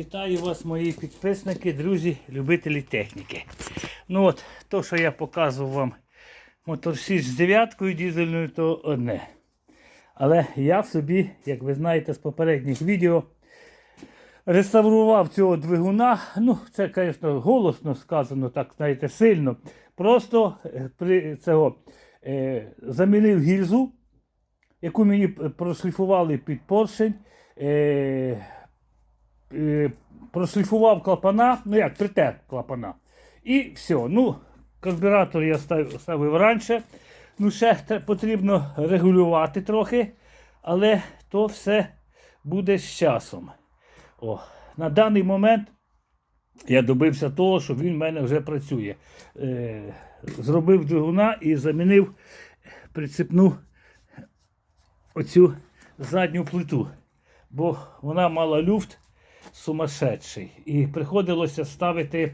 Вітаю вас, мої підписники, друзі, любителі техніки. Ну от, то, що я показував вам моторсіч з дев'яткою дізельною, то одне. Але я собі, як ви знаєте з попередніх відео, реставрував цього двигуна. Ну, це, звісно, голосно сказано, так, знаєте, сильно. Просто е, при цього е, замінив гільзу, яку мені прошліфували під поршень. Е, прошліфував клапана, ну як, притер клапана. І все. Ну, карбюратор я став- ставив раніше. Ну, ще потрібно регулювати трохи, але то все буде з часом. О, на даний момент я добився того, що він в мене вже працює. Е, зробив двигуна і замінив прицепну оцю задню плиту, бо вона мала люфт сумасшедший. І приходилося ставити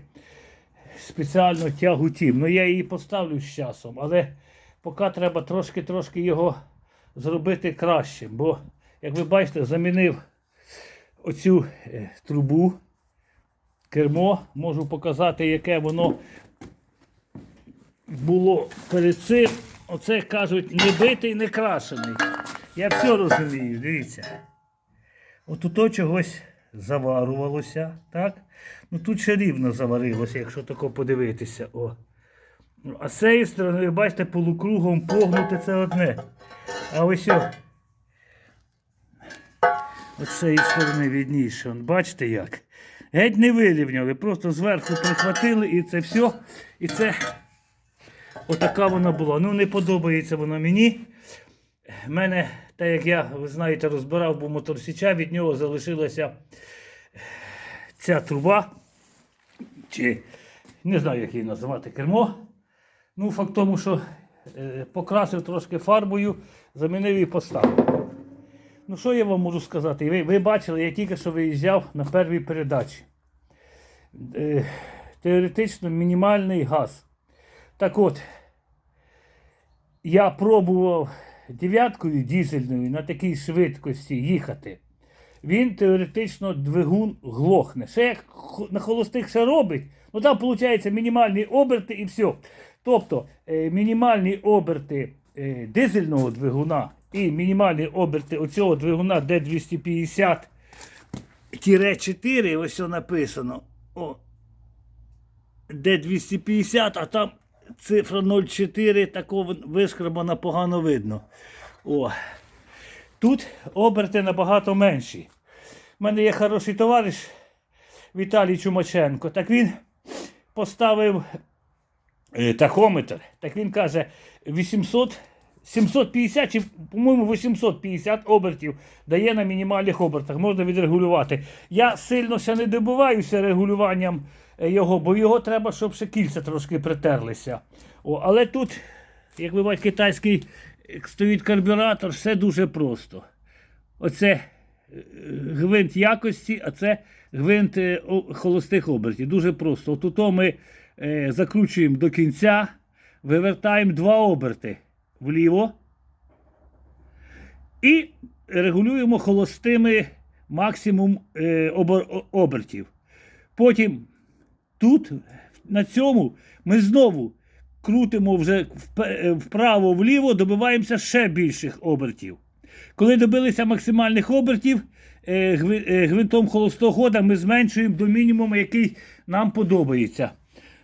спеціальну тягу тім. Ну я її поставлю з часом, але поки треба трошки-трошки його зробити кращим. Бо, як ви бачите, замінив оцю е, трубу, кермо, можу показати, яке воно було перед цим. Оце кажуть, не битий, не крашений. Я все розумію, дивіться. От тут чогось заварувалося, так? Ну тут ще рівно заварилося, якщо тако подивитися. О. Ну, А з цієї сторони, бачите, полукругом погнути це одне. А ось о. З цієї сторони відніше. Бачите як? Геть не вирівняли, просто зверху прихватили і це все. І це отака вона була. Ну, не подобається вона мені. Мене, так як я, ви знаєте, розбирав був мотор Січа, від нього залишилася ця труба. Чи не знаю, як її називати кермо. Ну, факт тому, що е, покрасив трошки фарбою, замінив і поставив. Ну, що я вам можу сказати? Ви, ви бачили, я тільки що виїжджав на первій передачі. Е, теоретично мінімальний газ. Так от, я пробував дев'яткою дізельною на такій швидкості їхати. Він теоретично двигун глохне. Ще як на холостих ще робить, ну там виходить мінімальні оберти і все. Тобто е, мінімальні оберти е, дизельного двигуна і мінімальні оберти оцього двигуна D250-4, ось що написано. О, D250, а там цифра 0,4, такого вишкрабана погано видно. О. Тут оберти набагато менші. У мене є хороший товариш Віталій Чумаченко. Так він поставив е, тахометр. Так він каже 800, 750 чи, по-моєму, 850 обертів дає на мінімальних обертах. Можна відрегулювати. Я сильно ще не добиваюся регулюванням його, бо його треба, щоб ще кільця трошки притерлися. О, але тут, як ви бачите, китайський е, стоїть карбюратор, все дуже просто. Оце е, гвинт якості, а це гвинт е, холостих обертів. Дуже просто. Отут ми е, закручуємо до кінця, вивертаємо два оберти вліво і регулюємо холостими максимум е, обер- обертів. Потім тут, на цьому, ми знову крутимо вже е, вправо-вліво, добиваємося ще більших обертів. Коли добилися максимальних обертів, е, е, гвинтом холостого ми зменшуємо до мінімуму, який нам подобається.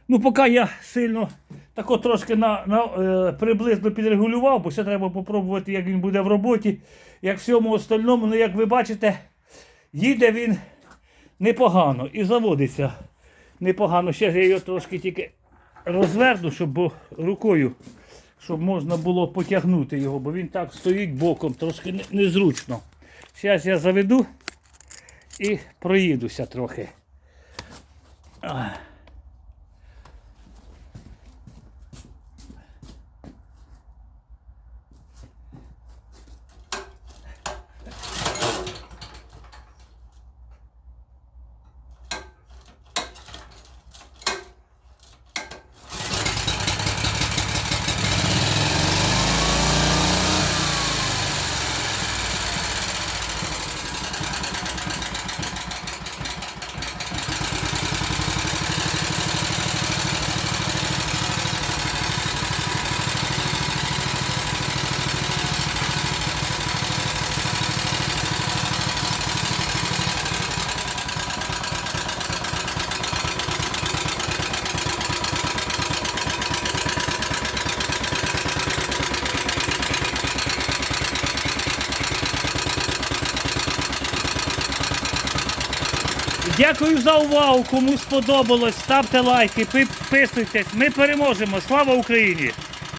Ну, поки я сильно тако трошки на, на, приблизно підрегулював, бо ще треба попробувати, як він буде в роботі. Як всьому остальному, ну як ви бачите, їде він непогано і заводиться непогано. Ще я його трошки тільки розверну, щоб рукою, щоб можна було потягнути його, бо він так стоїть боком, трошки незручно. Зараз я заведу і проїдуся трохи. Дякую за увагу. Кому сподобалось, ставте лайки, підписуйтесь. Ми переможемо. Слава Україні!